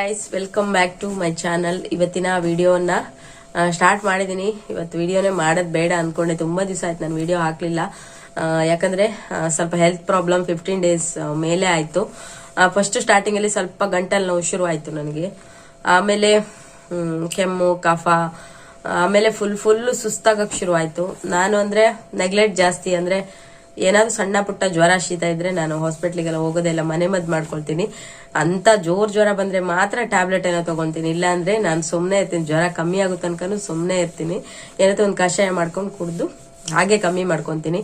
Guys welcome back to my channel ಇವತ್ತಿನ ವಿಡಿಯೋನ start ಮಾಡಿದ್ದೀನಿ ಇವತ್ತು ವಿಡಿಯೋನೇ ಮಾಡೋದು ಬೇಡ ಅನ್ಕೊಂಡೆ. ತುಂಬಾ ದಿವಸ ಆಯ್ತು ನಾನು ವಿಡಿಯೋ ಹಾಕ್ಲಿಲ್ಲ. ಯಾಕಂದರೆ ಸ್ವಲ್ಪ ಹೆಲ್ತ್ ಪ್ರಾಬ್ಲಮ್ ಫಿಫ್ಟೀನ್ ಡೇಸ್ ಮೇಲೆ ಆಯ್ತು. ಫಸ್ಟ್ ಸ್ಟಾರ್ಟಿಂಗ್ ಅಲ್ಲಿ ಸ್ವಲ್ಪ ಗಂಟಲ್ ನೋವು ಶುರು ಆಯ್ತು ನನಗೆ. ಆಮೇಲೆ ಕೆಮ್ಮು, ಕಫ, ಆಮೇಲೆ ಫುಲ್ ಫುಲ್ ಸುಸ್ತಾಗಕ್ ಶುರು ಆಯ್ತು. ನಾನು ಅಂದ್ರೆ ನೆಗ್ಲೆಕ್ಟ್ ಜಾಸ್ತಿ ಅಂದ್ರೆ ಏನಾದ್ರು ಸಣ್ಣ ಪುಟ್ಟ ಜ್ವರ ಶೀತ ಇದ್ರೆ ನಾನು ಹಾಸ್ಪಿಟ್ಲಿಗೆಲ್ಲ ಹೋಗೋದೆಲ್ಲ ಮನೆ ಮದ್ದು ಮಾಡ್ಕೊಳ್ತೀನಿ. ಅಂತ ಜೋರ್ ಜ್ವರ ಬಂದ್ರೆ ಮಾತ್ರ ಟ್ಯಾಬ್ಲೆಟ್ ಏನೋ ತಗೊಂತೀನಿ. ಇಲ್ಲ ಅಂದ್ರೆ ನಾನು ಸುಮ್ಮನೆ ಇರ್ತೀನಿ. ಜ್ವರ ಕಮ್ಮಿ ಆಗೋ ತನಕನು ಸುಮ್ಮನೆ ಇರ್ತೀನಿ. ಏನಾದ್ರು ಒಂದು ಕಷಾಯ ಮಾಡ್ಕೊಂಡು ಕುಡ್ದು ಹಾಗೆ ಕಮ್ಮಿ ಮಾಡ್ಕೊಂತೀನಿ.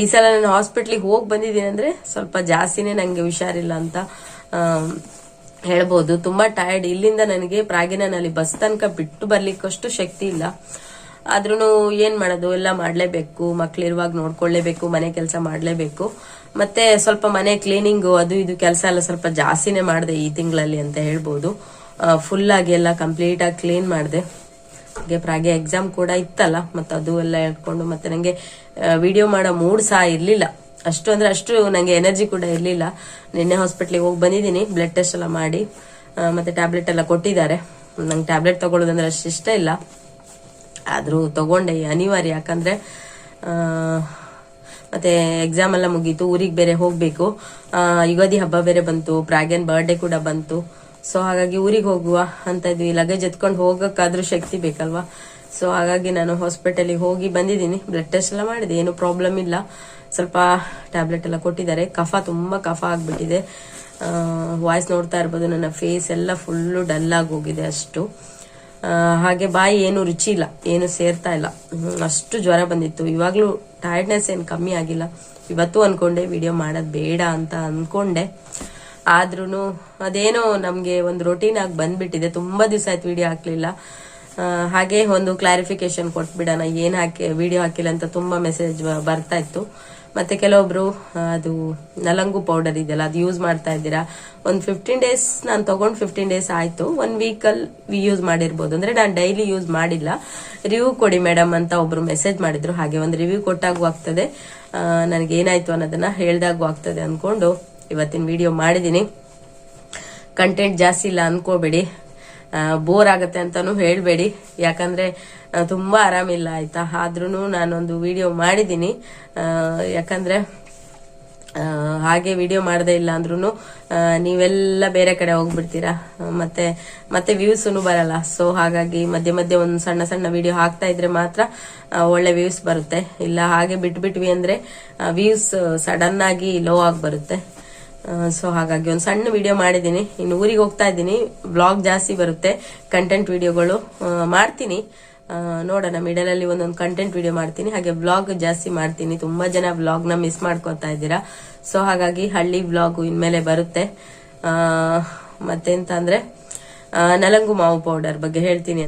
ಈ ಸಲ ನಾನು ಹಾಸ್ಪಿಟ್ಲಿಗೆ ಹೋಗಿ ಬಂದಿದ್ದೀನಿ ಅಂದ್ರೆ ಸ್ವಲ್ಪ ಜಾಸ್ತಿನೇ ನಂಗೆ ಹುಷಾರಿಲ್ಲ ಅಂತ ಹೇಳ್ಬೋದು. ತುಂಬಾ ಟಯರ್ಡ್ ಇಲ್ಲಿಂದ ನನಗೆ ಪ್ರಾಗಿನಲ್ಲಿ ಬಸ್ ತನಕ ಬಿಟ್ಟು ಬರ್ಲಿಕ್ಕಷ್ಟು ಶಕ್ತಿ ಇಲ್ಲ. ಆದ್ರೂ ಏನ್ ಮಾಡೋದು? ಎಲ್ಲ ಮಾಡ್ಲೇಬೇಕು. ಮಕ್ಳಿರುವಾಗ ನೋಡ್ಕೊಳ್ಳೇಬೇಕು, ಮನೆ ಕೆಲಸ ಮಾಡ್ಲೇಬೇಕು. ಮತ್ತೆ ಸ್ವಲ್ಪ ಮನೆ ಕ್ಲೀನಿಂಗು ಅದು ಇದು ಕೆಲಸ ಎಲ್ಲ ಸ್ವಲ್ಪ ಜಾಸ್ತಿನೇ ಮಾಡಿದೆ ಈ ತಿಂಗಳಲ್ಲಿ ಅಂತ ಹೇಳ್ಬೋದು. ಫುಲ್ ಆಗಿ ಎಲ್ಲ ಕಂಪ್ಲೀಟ್ ಆಗಿ ಕ್ಲೀನ್ ಮಾಡಿದೆ. ಹಾಗೆ ಪ್ರಾಗೆ ಎಕ್ಸಾಮ್ ಕೂಡ ಇತ್ತಲ್ಲ, ಮತ್ತೆ ಅದು ಎಲ್ಲ ಹೇಳ್ಕೊಂಡು ಮತ್ತೆ ನಂಗೆ ವಿಡಿಯೋ ಮಾಡೋ ಮೂಡ್ ಸಹ ಇರ್ಲಿಲ್ಲ. ಅಷ್ಟು ಅಂದ್ರೆ ಅಷ್ಟು ನಂಗೆ ಎನರ್ಜಿ ಕೂಡ ಇರ್ಲಿಲ್ಲ. ನಿನ್ನೆ ಹಾಸ್ಪಿಟ್ಲಿಗೆ ಹೋಗಿ ಬಂದಿದ್ದೀನಿ ಬ್ಲಡ್ ಟೆಸ್ಟ್ ಎಲ್ಲ ಮಾಡಿ ಮತ್ತೆ ಟ್ಯಾಬ್ಲೆಟ್ ಎಲ್ಲ ಕೊಟ್ಟಿದ್ದಾರೆ. ನಂಗೆ ಟ್ಯಾಬ್ಲೆಟ್ ತಗೊಳ್ಳೋದಂದ್ರೆ ಅಷ್ಟು ಇಷ್ಟ ಇಲ್ಲ. ಆದ್ರೂ ತಗೊಂಡೆ ಅನಿವಾರ್ಯ. ಯಾಕಂದ್ರೆ ಮತ್ತೆ ಎಕ್ಸಾಮ್ ಎಲ್ಲ ಮುಗೀತು, ಊರಿಗೆ ಬೇರೆ ಹೋಗ್ಬೇಕು. ಯುಗಾದಿ ಹಬ್ಬ ಬೇರೆ ಬಂತು ಪ್ರಾಗ್ಯನ್ ಬರ್ಡೇ ಕೂಡ ಬಂತು. ಸೊ ಹಾಗಾಗಿ ಊರಿಗೆ ಹೋಗುವ ಅಂತ ಇದ್ವಿ. ಲಗೇಜ್ ಎತ್ಕೊಂಡು ಹೋಗಕ್ಕಾದ್ರೂ ಶಕ್ತಿ ಬೇಕಲ್ವಾ? ಸೊ ಹಾಗಾಗಿ ನಾನು ಹಾಸ್ಪಿಟಲಿಗೆ ಹೋಗಿ ಬಂದಿದ್ದೀನಿ. ಬ್ಲಡ್ ಟೆಸ್ಟ್ ಎಲ್ಲ ಮಾಡಿದೆ, ಏನು ಪ್ರಾಬ್ಲಮ್ ಇಲ್ಲ. ಸ್ವಲ್ಪ ಟ್ಯಾಬ್ಲೆಟ್ ಎಲ್ಲ ಕೊಟ್ಟಿದ್ದಾರೆ. ಕಫ ತುಂಬ ಕಫ ಆಗ್ಬಿಟ್ಟಿದೆ. ವಾಯ್ಸ್ ನೋಡ್ತಾ ಇರ್ಬೋದು, ನನ್ನ ಫೇಸ್ ಎಲ್ಲ ಫುಲ್ಲು ಡಲ್ ಆಗಿ ಹೋಗಿದೆ ಅಷ್ಟು. ಹಾಗೆ ಬಾಯಿ ಏನು ರುಚಿ ಇಲ್ಲ, ಏನು ಸೇರ್ತಾ ಇಲ್ಲ. ಅಷ್ಟು ಜ್ವರ ಬಂದಿತ್ತು. ಇವಾಗ್ಲೂ ಟೈರ್ಡ್ನೆಸ್ ಏನು ಕಮ್ಮಿ ಆಗಿಲ್ಲ. ಇವತ್ತು ಅನ್ಕೊಂಡೆ ವಿಡಿಯೋ ಮಾಡೋದು ಬೇಡ ಅಂತ ಅನ್ಕೊಂಡೆ. ಆದ್ರೂ ಅದೇನೋ ನಮ್ಗೆ ಒಂದು ರೊಟೀನ್ ಆಗಿ ಬಂದ್ಬಿಟ್ಟಿದೆ. ತುಂಬಾ ದಿವಸ ಆಯ್ತು ವಿಡಿಯೋ ಹಾಕ್ಲಿಲ್ಲ. ಹಾಗೆ ಒಂದು ಕ್ಲಾರಿಫಿಕೇಶನ್ ಕೊಟ್ಬಿಡೋಣ. ಏನ್ ಹಾಕಿ ವಿಡಿಯೋ ಹಾಕಿಲ್ಲ ಅಂತ ತುಂಬಾ ಮೆಸೇಜ್ ಬರ್ತಾ ಇತ್ತು. ಮತ್ತೆ ಕೆಲವೊಬ್ರು ಅದು ನಲಂಗು ಪೌಡರ್ ಇದೆಯಲ್ಲ, ಅದು ಯೂಸ್ ಮಾಡ್ತಾ ಇದ್ದೀರಾ. ಒಂದು ಫಿಫ್ಟೀನ್ ಡೇಸ್ ನಾನು ತಗೊಂಡು ಫಿಫ್ಟೀನ್ ಡೇಸ್ ಆಯ್ತು. ಒನ್ ವೀಕಲ್ಲಿ ಯೂಸ್ ಮಾಡಿರ್ಬೋದು. ಅಂದ್ರೆ ನಾನು ಡೈಲಿ ಯೂಸ್ ಮಾಡಿಲ್ಲ. ರಿವ್ಯೂ ಕೊಡಿ ಮೇಡಮ್ ಅಂತ ಒಬ್ರು ಮೆಸೇಜ್ ಮಾಡಿದ್ರು. ಹಾಗೆ ಒಂದು ರಿವ್ಯೂ ಕೊಟ್ಟಾಗೂ ಆಗ್ತದೆ. ಏನಾಯ್ತು ಅನ್ನೋದನ್ನ ಹೇಳ್ದಾಗೂ ಆಗ್ತದೆ ಅಂದ್ಕೊಂಡು ಇವತ್ತಿನ ವಿಡಿಯೋ ಮಾಡಿದ್ದೀನಿ ಕಂಟೆಂಟ್ ಜಾಸ್ತಿ ಇಲ್ಲ ಅನ್ಕೋಬೇಡಿ. ಬೋರ್ ಆಗುತ್ತೆ ಅಂತಾನು ಹೇಳಬೇಡಿ. ಯಾಕಂದ್ರೆ ತುಂಬಾ ಆರಾಮಿಲ್ಲ, ಆಯ್ತಾ? ಆದ್ರೂ ನಾನೊಂದು ವಿಡಿಯೋ ಮಾಡಿದ್ದೀನಿ ಯಾಕಂದ್ರೆ ಹಾಗೆ ವಿಡಿಯೋ ಮಾಡದೇ ಇಲ್ಲ ಅಂದ್ರೂ ನೀವೆಲ್ಲ ಬೇರೆ ಕಡೆ ಹೋಗ್ಬಿಡ್ತೀರಾ? ಮತ್ತೆ ಮತ್ತೆ ವ್ಯೂಸೂ ಬರಲ್ಲ. ಸೊ ಹಾಗಾಗಿ ಮಧ್ಯೆ ಮಧ್ಯೆ ಒಂದು ಸಣ್ಣ ಸಣ್ಣ ವಿಡಿಯೋ ಹಾಕ್ತಾ ಇದ್ರೆ ಮಾತ್ರ ಒಳ್ಳೆ ವ್ಯೂಸ್ ಬರುತ್ತೆ. ಇಲ್ಲ, ಹಾಗೆ ಬಿಟ್ಬಿಟ್ವಿ ಅಂದ್ರೆ ವ್ಯೂಸ್ ಸಡನ್ ಆಗಿ ಲೋ ಆಗಿ ಬರುತ್ತೆ. ಸೊ ಹಾಗಾಗಿ ಒಂದು ಸಣ್ಣ ವಿಡಿಯೋ ಮಾಡಿದ್ದೀನಿ ಇನ್ನು ಊರಿಗೆ ಹೋಗ್ತಾ ಇದ್ದೀನಿ. ಬ್ಲಾಗ್ ಜಾಸ್ತಿ ಬರುತ್ತೆ. ಕಂಟೆಂಟ್ ವಿಡಿಯೋಗಳು ಮಾಡ್ತೀನಿ. ನೋಡೋಣ. ಮಿಡಲ್ ಅಲ್ಲಿ ಒಂದೊಂದು ಕಂಟೆಂಟ್ ವಿಡಿಯೋ ಮಾಡ್ತೀನಿ. ಹಾಗೆ ಬ್ಲಾಗ್ ಜಾಸ್ತಿ ಮಾಡ್ತೀನಿ. ತುಂಬಾ ಜನ ಬ್ಲಾಗ್ನ ಮಿಸ್ ಮಾಡ್ಕೊತಾ ಇದ್ದೀರಾ. ಸೊ ಹಾಗಾಗಿ ಹಳ್ಳಿ ಬ್ಲಾಗ್ ಇನ್ಮೇಲೆ ಬರುತ್ತೆ. ಮತ್ತೆಂತ ಅಂದ್ರೆ ನಲಂಗು ಮಾವು ಪೌಡರ್ ಬಗ್ಗೆ ಹೇಳ್ತೀನಿ.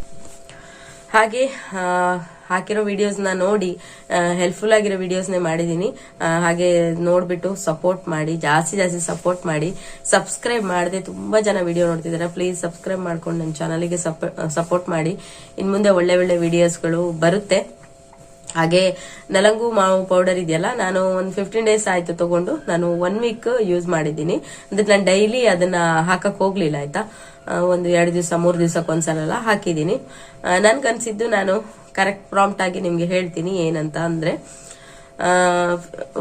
ಹಾಗೆ ಹಾಕಿರೋ ವಿಡಿಯೋಸ್ನ ನೋಡಿ ಹೆಲ್ಪ್ಫುಲ್ ಆಗಿರೋ ವಿಡಿಯೋಸ್ನೇ ಮಾಡಿದ್ದೀನಿ ಹಾಗೆ ನೋಡ್ಬಿಟ್ಟು ಸಪೋರ್ಟ್ ಮಾಡಿ, ಜಾಸ್ತಿ ಜಾಸ್ತಿ ಸಪೋರ್ಟ್ ಮಾಡಿ ಸಬ್ಸ್ಕ್ರೈಬ್ ಮಾಡದೆ ತುಂಬಾ ಜನ ವಿಡಿಯೋ ನೋಡ್ತಿದ್ದಾರೆ ಪ್ಲೀಸ್ ಸಬ್ಸ್ಕ್ರೈಬ್ ಮಾಡ್ಕೊಂಡು ನನ್ನ ಚಾನಲ್ಗೆ ಸಪೋರ್ಟ್ ಮಾಡಿ. ಇನ್ನು ಮುಂದೆ ಒಳ್ಳೆ ಒಳ್ಳೆ ವಿಡಿಯೋಸ್ಗಳು ಬರುತ್ತೆ. ಹಾಗೆ ನಲಂಗು ಮಾವು ಪೌಡರ್ ಇದೆಯಲ್ಲ, ನಾನು ಒಂದು ಫಿಫ್ಟೀನ್ ಡೇಸ್ ಆಯ್ತು ತಗೊಂಡು ನಾನು ಒನ್ ವೀಕ್ ಯೂಸ್ ಮಾಡಿದ್ದೀನಿ. ಅಂದ್ರೆ ನಾನು ಡೈಲಿ ಅದನ್ನ ಹಾಕಕ್ ಹೋಗ್ಲಿಲ್ಲ, ಆಯ್ತಾ? ಒಂದು ಎರಡು ದಿವಸ, ಮೂರು ದಿವಸಕ್ಕೆ ಒಂದ್ಸಲ ಹಾಕಿದ್ದೀನಿ. ನನ್ಗನ್ಸಿದ್ದು ನಾನು ಕರೆಕ್ಟ್ ಪ್ರಾಂಪ್ಟ್ ಆಗಿ ನಿಮ್ಗೆ ಹೇಳ್ತೀನಿ ಏನಂತ ಅಂದ್ರೆ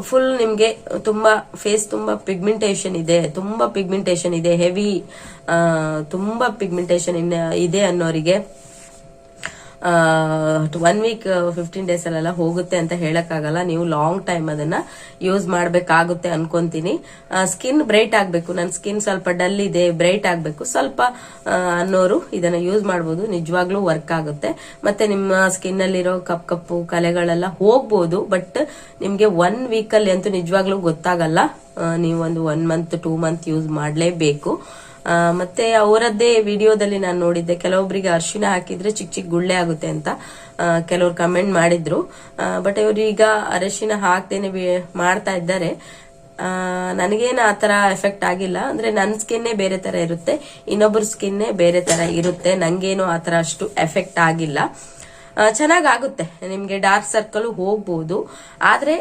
ಫುಲ್ ನಿಮ್ಗೆ ತುಂಬಾ ಫೇಸ್ ತುಂಬಾ ಪಿಗ್ಮೆಂಟೇಷನ್ ಇದೆ, ತುಂಬಾ ಪಿಗ್ಮೆಂಟೇಷನ್ ಇದೆ ಹೆವಿ ತುಂಬಾ ಪಿಗ್ಮೆಂಟೇಷನ್ ಇದೆ ಅನ್ನೋರಿಗೆ. ಒನ್ ವೀಕ್ ಫಿಫ್ಟೀನ್ ಡೇಸ್ ಅಲ್ಲೆಲ್ಲ ಹೋಗುತ್ತೆ ಅಂತ ಹೇಳಕ್ಕಾಗಲ್ಲ. ನೀವು ಲಾಂಗ್ ಟೈಮ್ ಅದನ್ನ ಯೂಸ್ ಮಾಡ್ಬೇಕಾಗುತ್ತೆ ಅನ್ಕೊಂತೀನಿ. ಸ್ಕಿನ್ ಬ್ರೈಟ್ ಆಗ್ಬೇಕು. ನನ್ನ ಸ್ಕಿನ್ ಸ್ವಲ್ಪ ಡಲ್ ಇದೆ ಬ್ರೈಟ್ ಆಗ್ಬೇಕು. ಸ್ವಲ್ಪ ಅನ್ನೋರು ಇದನ್ನ ಯೂಸ್ ಮಾಡ್ಬೋದು. ನಿಜವಾಗ್ಲೂ ವರ್ಕ್ ಆಗುತ್ತೆ. ಮತ್ತೆ ನಿಮ್ಮ ಸ್ಕಿನ್ ಅಲ್ಲಿರೋ ಕಪ್ ಕಪ್ಪು ಕಲೆಗಳೆಲ್ಲ ಹೋಗ್ಬೋದು ಬಟ್ ನಿಮ್ಗೆ ಒನ್ ವೀಕ್ ಅಲ್ಲಿ ಅಂತೂ ನಿಜವಾಗ್ಲೂ ಗೊತ್ತಾಗಲ್ಲ. ನೀವೊಂದು one month two month use ಮಾಡಲೇಬೇಕು. ಮತ್ತೆ ಅವರದ್ದೇ ವಿಡಿಯೋದಲ್ಲಿ ನಾನು ನೋಡಿದ್ದೆ. ಕೆಲವೊಬ್ಬರಿಗೆ ಅರ್ಶಿನ ಹಾಕಿದ್ರೆ ಚಿಕ್ಕ ಚಿಕ್ಕ ಗುಳ್ಳೆ ಆಗುತ್ತೆ ಅಂತ ಕೆಲವರು ಕಮೆಂಟ್ ಮಾಡಿದ್ರು. ಬಟ್ ಇವರು ಈಗ ಅರಶಿನ ಹಾಕ್ದೇನೆ ಮಾಡ್ತಾ ಇದ್ದಾರೆ. ನನಗೇನು ಆ ತರ ಎಫೆಕ್ಟ್ ಆಗಿಲ್ಲ. ಅಂದ್ರೆ ನನ್ನ ಸ್ಕಿನ್ನೇ ಬೇರೆ ತರ ಇರುತ್ತೆ. ಇನ್ನೊಬ್ಬರ ಸ್ಕಿನ್ನೇ ಬೇರೆ ತರ ಇರುತ್ತೆ. ನಂಗೇನು ಆ ತರ ಅಷ್ಟು ಎಫೆಕ್ಟ್ ಆಗಿಲ್ಲ. ಚೆನ್ನಾಗಾಗುತ್ತೆ. ನಿಮಗೆ ಡಾರ್ಕ್ ಸರ್ಕಲ್ ಹೋಗ್ಬೋದು. ಆದ್ರೆ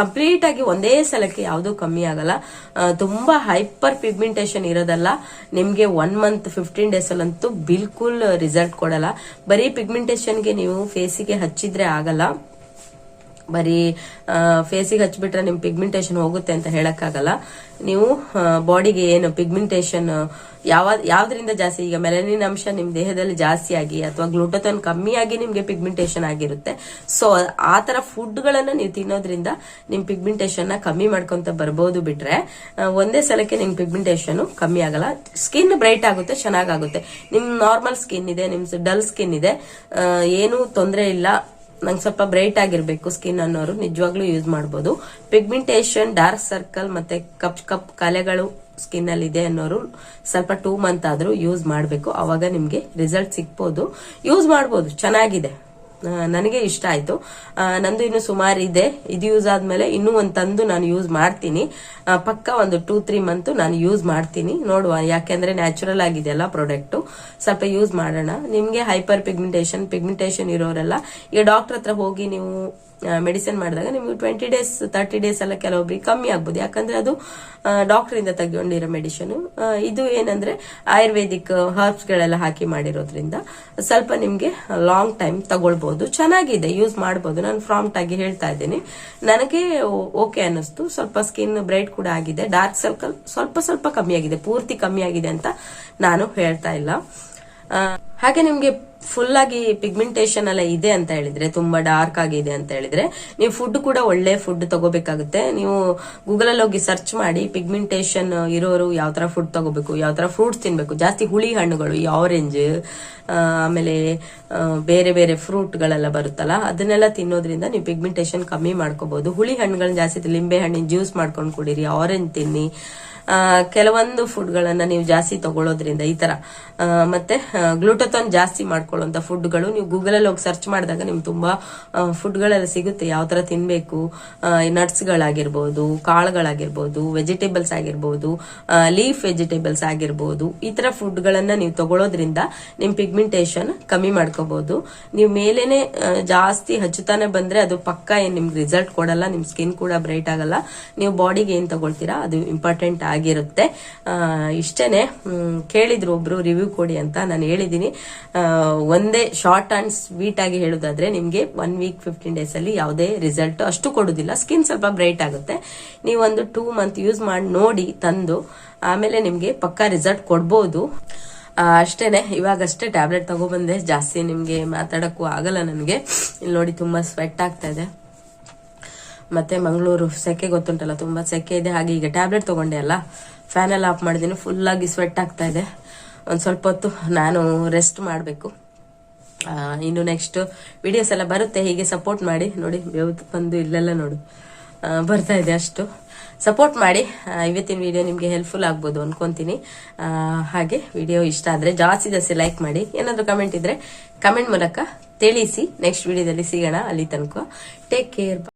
ಕಂಪ್ಲೀಟ್ ಆಗಿ ಒಂದೇ ಸಲಕ್ಕೆ ಯಾವುದೂ ಕಮ್ಮಿ ಆಗಲ್ಲ. ತುಂಬಾ ಹೈಪರ್ ಪಿಗ್ಮೆಂಟೇಷನ್ ಇರೋದಲ್ಲ. ನಿಮ್ಗೆ ಒನ್ ಮಂತ್ ಫಿಫ್ಟೀನ್ ಡೇಸ್ ಅಲ್ಲಂತೂ ಬಿಲ್ಕುಲ್ ರಿಸಲ್ಟ್ ಕೊಡಲ್ಲ. ಬರೀ ಪಿಗ್ಮೆಂಟೇಶನ್ಗೆ ನೀವು ಫೇಸಿಗೆ ಹಚ್ಚಿದ್ರೆ ಆಗಲ್ಲ. ಬರೀ ಫೇಸಿಗೆ ಹಚ್ಚಿಬಿಟ್ರೆ ನಿಮ್ ಪಿಗ್ಮೆಂಟೇಷನ್ ಹೋಗುತ್ತೆ ಅಂತ ಹೇಳಕ್ಕಾಗಲ್ಲ. ನೀವು ಬಾಡಿಗೆ ಏನು ಪಿಗ್ಮೆಂಟೇಷನ್ ಯಾವ, ಯಾವ್ದ್ರಿಂದ ಜಾಸ್ತಿ, ಈಗ ಮೆಲನಿನ್ ಅಂಶ ನಿಮ್ ದೇಹದಲ್ಲಿ ಜಾಸ್ತಿ ಆಗಿ ಅಥವಾ ಗ್ಲೂಟೋಥನ್ ಕಮ್ಮಿ ಆಗಿ ನಿಮ್ಗೆ ಪಿಗ್ಮೆಂಟೇಷನ್ ಆಗಿರುತ್ತೆ. ಸೊ ಆ ತರ ಫುಡ್ ಗಳನ್ನ ನೀವು ತಿನ್ನೋದ್ರಿಂದ ನಿಮ್ ಪಿಗ್ಮೆಂಟೇಷನ್ನ ಕಮ್ಮಿ ಮಾಡ್ಕೊಂತ ಬರ್ಬೋದು ಬಿಟ್ರೆ ಒಂದೇ ಸಲಕ್ಕೆ ನಿಮ್ ಪಿಗ್ಮೆಂಟೇಷನ್ ಕಮ್ಮಿ ಆಗಲ್ಲ. ಸ್ಕಿನ್ ಬ್ರೈಟ್ ಆಗುತ್ತೆ ಚೆನ್ನಾಗಾಗುತ್ತೆ ನಿಮ್ ನಾರ್ಮಲ್ ಸ್ಕಿನ್ ಇದೆ ನಿಮ್ ಡಲ್ ಸ್ಕಿನ್ ಇದೆ ಏನೂ ತೊಂದರೆ ಇಲ್ಲ. ನಂಗೆ ಸ್ವಲ್ಪ ಬ್ರೈಟ್ ಆಗಿರ್ಬೇಕು ಸ್ಕಿನ್ ಅನ್ನೋರು, ನಿಜವಾಗ್ಲೂ ಯೂಸ್ ಮಾಡಬಹುದು ಪಿಗ್ಮೆಂಟೇಷನ್ ಡಾರ್ಕ್ ಸರ್ಕಲ್ ಮತ್ತೆ ಕಪ್ ಕಪ್ ಕಲೆಗಳು ಸ್ಕಿನ್ ಅಲ್ಲಿ ಇದೆ ಅನ್ನೋರು ಸ್ವಲ್ಪ ಟೂ ಮಂತ್ ಆದ್ರೂ ಯೂಸ್ ಮಾಡಬೇಕು. ಅವಾಗ ನಿಮ್ಗೆ ರಿಸಲ್ಟ್ ಸಿಗ್ಬೋದು. ಯೂಸ್ ಮಾಡಬಹುದು ಚೆನ್ನಾಗಿದೆ. ನನಗೆ ಇಷ್ಟ ಆಯ್ತು. ನಂದು ಇನ್ನು ಸುಮಾರು ಇದೆ. ಇದು ಯೂಸ್ ಆದ್ಮೇಲೆ ಇನ್ನೂ ಒಂದು ತಂದು ನಾನು ಯೂಸ್ ಮಾಡ್ತೀನಿ. ಪಕ್ಕ ಒಂದು ಟೂ ತ್ರೀ ಮಂತ್ ನಾನು ಯೂಸ್ ಮಾಡ್ತೀನಿ. ನೋಡುವ, ಯಾಕೆಂದ್ರೆ ನ್ಯಾಚುರಲ್ ಆಗಿದೆಯಲ್ಲ ಪ್ರಾಡಕ್ಟ್ ಸ್ವಲ್ಪ ಯೂಸ್ ಮಾಡೋಣ. ನಿಮಗೆ ಹೈಪರ್ ಪಿಗ್ಮೆಂಟೇಷನ್ ಪಿಗ್ಮೆಂಟೇಷನ್ ಇರೋರೆಲ್ಲ, ಈಗ ಡಾಕ್ಟರ್ ಹತ್ರ ಹೋಗಿ ನೀವು ಮೆಡಿಸಿನ್ ಮಾಡಿದಾಗ ನಿಮ್ಗೆ ಟ್ವೆಂಟಿ ಡೇಸ್ ತರ್ಟಿ ಡೇಸ್ ಎಲ್ಲ ಕೆಲವೊಬ್ಬರಿಗೆ ಕಮ್ಮಿ ಆಗ್ಬೋದು. ಯಾಕಂದ್ರೆ ಅದು ಡಾಕ್ಟರ್ ಇಂದ ತಗೊಂಡಿರೋ ಮೆಡಿಸಿನ್ ಇದು ಏನಂದ್ರೆ ಆಯುರ್ವೇದಿಕ್ ಹರ್ಬ್ಸ್ ಗಳೆಲ್ಲ ಹಾಕಿ ಮಾಡಿರೋದ್ರಿಂದ ಸ್ವಲ್ಪ ನಿಮ್ಗೆ ಲಾಂಗ್ ಟೈಮ್ ತಗೊಳ್ಬಹುದು ಚೆನ್ನಾಗಿದೆ ಯೂಸ್ ಮಾಡಬಹುದು ನಾನು ಫ್ರಾಂಟ್ ಆಗಿ ಹೇಳ್ತಾ ಇದ್ದೀನಿ. ನನಗೆ ಓಕೆ ಅನ್ನಿಸ್ತು. ಸ್ವಲ್ಪ ಸ್ಕಿನ್ ಬ್ರೈಟ್ ಕೂಡ ಆಗಿದೆ. ಡಾರ್ಕ್ ಸರ್ಕಲ್ ಸ್ವಲ್ಪ ಸ್ವಲ್ಪ ಕಮ್ಮಿ ಆಗಿದೆ. ಪೂರ್ತಿ ಕಮ್ಮಿ ಆಗಿದೆ ಅಂತ ನಾನು ಹೇಳ್ತಾ ಇಲ್ಲ. ಹಾಗೆ ನಿಮ್ಗೆ ಫುಲ್ ಆಗಿ ಪಿಗ್ಮೆಂಟೇಷನ್ ಎಲ್ಲ ಇದೆ ಅಂತ ಹೇಳಿದ್ರೆ, ತುಂಬಾ ಡಾರ್ಕ್ ಆಗಿದೆ ಅಂತ ಹೇಳಿದ್ರೆ, ನೀವು ಫುಡ್ ಕೂಡ ಒಳ್ಳೆ ಫುಡ್ ತಗೋಬೇಕಾಗುತ್ತೆ. ನೀವು ಗೂಗಲ್ ಅಲ್ಲಿ ಹೋಗಿ ಸರ್ಚ್ ಮಾಡಿ ಪಿಗ್ಮೆಂಟೇಷನ್ ಇರೋರು ಯಾವ ತರ ಫುಡ್ ತಗೋಬೇಕು, ಯಾವ ತರ ಫ್ರೂಟ್ಸ್ ತಿನ್ಬೇಕು, ಜಾಸ್ತಿ ಹುಳಿ ಹಣ್ಣುಗಳು, ಈ ಆರೆಂಜ್ ಆಮೇಲೆ ಬೇರೆ ಬೇರೆ ಬೇರೆ ಫ್ರೂಟ್ಗಳೆಲ್ಲ ಬರುತ್ತಲ್ಲ, ಅದನ್ನೆಲ್ಲ ತಿನ್ನೋದ್ರಿಂದ ನೀವು ಪಿಗ್ಮೆಂಟೇಷನ್ ಕಮ್ಮಿ ಮಾಡ್ಕೋಬಹುದು ಹುಳಿ ಹಣ್ಣುಗಳನ್ನ ಜಾಸ್ತಿ ಲಿಂಬೆ ಹಣ್ಣಿನ ಜ್ಯೂಸ್ ಮಾಡ್ಕೊಂಡು ಕುಡೀರಿ ಆರೆಂಜ್ ತಿನ್ನಿ ಕೆಲವೊಂದು ಫುಡ್ಗಳನ್ನ ನೀವು ಜಾಸ್ತಿ ತಗೊಳ್ಳೋದ್ರಿಂದ ಈ ತರ ಮತ್ತೆ ಮತ್ತೆ ಗ್ಲೂಟೋಥಾನ್ ಜಾಸ್ತಿ ಮಾಡ್ಕೊಳ್ಳುವಂತ ಫುಡ್ಗಳು ನೀವು ಗೂಗಲ್ ಅಲ್ಲಿ ಹೋಗಿ ಸರ್ಚ್ ಮಾಡಿದಾಗ ನಿಮ್ಗೆ ತುಂಬಾ ಫುಡ್ಗಳೆಲ್ಲ ಸಿಗುತ್ತೆ. ಯಾವ ತರ ತಿನ್ಬೇಕು ನಟ್ಸ್ಗಳಾಗಿರ್ಬೋದು ಕಾಳುಗಳಾಗಿರ್ಬೋದು ವೆಜಿಟೇಬಲ್ಸ್ ಆಗಿರ್ಬೋದು ಲೀಫ್ ವೆಜಿಟೇಬಲ್ಸ್ ಆಗಿರ್ಬೋದು, ಈ ತರ ಫುಡ್ಗಳನ್ನ ನೀವು ತಗೊಳ್ಳೋದ್ರಿಂದ ನಿಮ್ ಪಿಗ್ಮೆಂಟೇಷನ್ ಕಮ್ಮಿ ಮಾಡ್ಕೋಬಹುದು ನೀವು ಮೇಲೇನೆ ಜಾಸ್ತಿ ಹಚ್ಚುತ್ತಾನೆ ಬಂದ್ರೆ ಅದು ಪಕ್ಕ ಏನ್ ನಿಮ್ಗೆ ರಿಸಲ್ಟ್ ಕೊಡಲ್ಲ, ನಿಮ್ ಸ್ಕಿನ್ ಕೂಡ ಬ್ರೈಟ್ ಆಗಲ್ಲ. ನೀವು ಬಾಡಿಗೆ ಏನ್ ತಗೊಳ್ತೀರಾ, ಅದು ಇಂಪಾರ್ಟೆಂಟ್ ಆಗಿರುತ್ತೆ. ಇಷ್ಟೇನೆ ಕೇಳಿದ್ರು ಒಬ್ರು ರಿವ್ಯೂ ಕೊಡಿ ಅಂತ ನಾನು ಹೇಳಿದೀನಿ ಒಂದೇ ಶಾರ್ಟ್ ಅಂಡ್ ಸ್ವೀಟ್ ಆಗಿ ಹೇಳುದಾದ್ರೆ ನಿಮ್ಗೆ ಒನ್ ವೀಕ್ ಫಿಫ್ಟೀನ್ ಡೇಸ್ ಅಲ್ಲಿ ಯಾವುದೇ ರಿಸಲ್ಟ್ ಅಷ್ಟು ಕೊಡುದಿಲ್ಲ. ಸ್ಕಿನ್ ಸ್ವಲ್ಪ ಬ್ರೈಟ್ ಆಗುತ್ತೆ. ನೀವು ಒಂದು ಟೂ ಮಂತ್ ಯೂಸ್ ಮಾಡಿ ನೋಡಿ ತಂದು, ಆಮೇಲೆ ನಿಮ್ಗೆ ಪಕ್ಕಾ ರಿಸಲ್ಟ್ ಕೊಡ್ಬೋದು. ಅಷ್ಟೇನೆ. ಇವಾಗಷ್ಟೇ ಟ್ಯಾಬ್ಲೆಟ್ ತಗೊಬಂದೆ. ಜಾಸ್ತಿ ನಿಮ್ಗೆ ಮಾತಾಡಕ್ಕೂ ಆಗಲ್ಲ ನನಗೆ. ಇಲ್ಲಿ ನೋಡಿ ತುಂಬಾ ಸ್ವೆಟ್ ಆಗ್ತಾ ಇದೆ. ಮತ್ತೆ ಮಂಗಳೂರು ಸೆಕೆ ಗೊತ್ತುಂಟಲ್ಲ, ತುಂಬಾ ಸೆಕೆ ಇದೆ. ಹಾಗೆ ಈಗ ಟ್ಯಾಬ್ಲೆಟ್ ತಗೊಂಡೆ ಅಲ್ಲ. ಫ್ಯಾನ್ ಎಲ್ಲ ಆಫ್ ಮಾಡಿದ್ದೀನಿ ಫುಲ್ ಆಗಿ ಸ್ವೆಟ್ ಆಗ್ತಾ ಇದೆ. ಒಂದ್ ಸ್ವಲ್ಪ ಹೊತ್ತು ನಾನು ರೆಸ್ಟ್ ಮಾಡಬೇಕು. ಇನ್ನು ನೆಕ್ಸ್ಟ್ ವಿಡಿಯೋಸ್ ಎಲ್ಲ ಬರುತ್ತೆ, ಹೀಗೆ ಸಪೋರ್ಟ್ ಮಾಡಿ. ನೋಡಿ ಬೆವ್ತು ಬಂದು ಇಲ್ಲೆಲ್ಲ ನೋಡು. ಬರ್ತಾ ಇದೆ ಅಷ್ಟು. ಸಪೋರ್ಟ್ ಮಾಡಿ. ಇವತ್ತಿನ ವಿಡಿಯೋ ನಿಮಗೆ ಹೆಲ್ಪ್ಫುಲ್ ಆಗ್ಬೋದು ಅನ್ಕೊಂತೀನಿ. ಹಾಗೆ ವಿಡಿಯೋ ಇಷ್ಟ ಆದ್ರೆ ಜಾಸ್ತಿ ಜಾಸ್ತಿ ಲೈಕ್ ಮಾಡಿ. ಏನಾದರೂ ಕಮೆಂಟ್ ಇದ್ರೆ ಕಮೆಂಟ್ ಮೂಲಕ ತಿಳಿಸಿ. ನೆಕ್ಸ್ಟ್ ವಿಡಿಯೋದಲ್ಲಿ ಸಿಗೋಣ. ಅಲ್ಲಿ ತನಕ ಟೇಕ್ ಕೇರ್